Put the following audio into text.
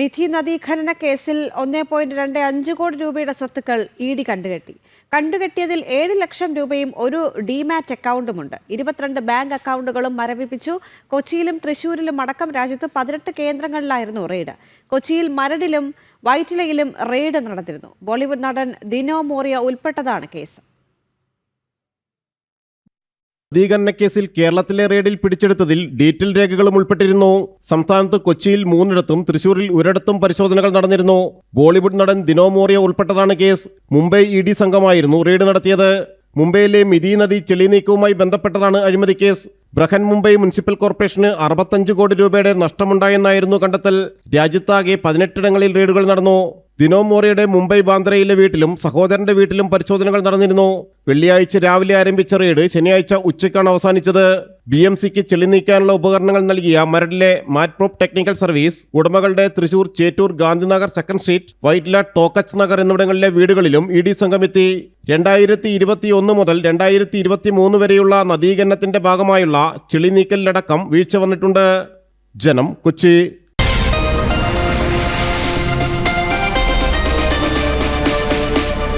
വിധി നദീഖനന കേസിൽ ഒന്നേ പോയിന്റ് രണ്ട് അഞ്ച് കോടി രൂപയുടെ സ്വത്തുക്കൾ ഇ ഡി കണ്ടുകെട്ടി. കണ്ടുകെട്ടിയതിൽ ഏഴ് ലക്ഷം രൂപയും ഒരു ഡിമാറ്റ് അക്കൗണ്ടുമുണ്ട്. ഇരുപത്തിരണ്ട് ബാങ്ക് അക്കൗണ്ടുകളും മരവിപ്പിച്ചു. കൊച്ചിയിലും തൃശൂരിലും അടക്കം രാജ്യത്ത് പതിനെട്ട് കേന്ദ്രങ്ങളിലായിരുന്നു റെയ്ഡ്. കൊച്ചിയിൽ മരടിലും വൈറ്റിലയിലും റെയ്ഡ് നടന്നിരുന്നു. ബോളിവുഡ് നടൻ ദിനോ മോറിയ ഉൾപ്പെട്ടതാണ് കേസ്. നദീകരണ കേസിൽ കേരളത്തിലെ റെയ്ഡിൽ പിടിച്ചെടുത്തതിൽ ഡീറ്റെയിൽ രേഖകളും ഉൾപ്പെട്ടിരുന്നു. സംസ്ഥാനത്ത് കൊച്ചിയിൽ മൂന്നിടത്തും തൃശൂരിൽ ഒരിടത്തും പരിശോധനകൾ നടന്നിരുന്നു. ബോളിവുഡ് നടൻ ദിനോ മോറിയ ഉൾപ്പെട്ടതാണ് കേസ്. മുംബൈ ഇ ഡി സംഘമായിരുന്നു റെയ്ഡ് നടത്തിയത്. മുംബൈയിലെ മിതി നദി ചെളിനീക്കവുമായി ബന്ധപ്പെട്ടതാണ് അഴിമതി കേസ്. ബ്രഹൻ മുംബൈ മുനിസിപ്പൽ കോർപ്പറേഷന് അറുപത്തഞ്ച് കോടി രൂപയുടെ നഷ്ടമുണ്ടായെന്നായിരുന്നു കണ്ടെത്തൽ. രാജ്യത്താകെ പതിനെട്ടിടങ്ങളിൽ റെയ്ഡുകൾ നടന്നു. ദിനോ മോറിയുടെ മുംബൈ ബാന്ദ്രയിലെ വീട്ടിലും സഹോദരന്റെ വീട്ടിലും പരിശോധനകൾ നടന്നിരുന്നു. വെള്ളിയാഴ്ച രാവിലെ ആരംഭിച്ച റെയ്ഡ് ശനിയാഴ്ച ഉച്ചയ്ക്കാണ് അവസാനിച്ചത്. ബി എം സിക്ക് ചെളി നീക്കാനുള്ള ഉപകരണങ്ങൾ നൽകിയ മരടിലെ മാറ്റ്പ്രോപ്പ് ടെക്നിക്കൽ സർവീസ് ഉടമകളുടെ Thrissur Chettur Gandhinagar second street Vyttila Toc H Nagar എന്നിവിടങ്ങളിലെ വീടുകളിലും ഇ ഡി സംഘമെത്തി. രണ്ടായിരത്തി ഇരുപത്തി ഒന്ന് മുതൽ രണ്ടായിരത്തി ഇരുപത്തി മൂന്ന് വരെയുള്ള നദീകരണത്തിന്റെ ഭാഗമായുള്ള ചെളി നീക്കലിലടക്കം വീഴ്ച വന്നിട്ടുണ്ട്. ജനം കൊച്ചി.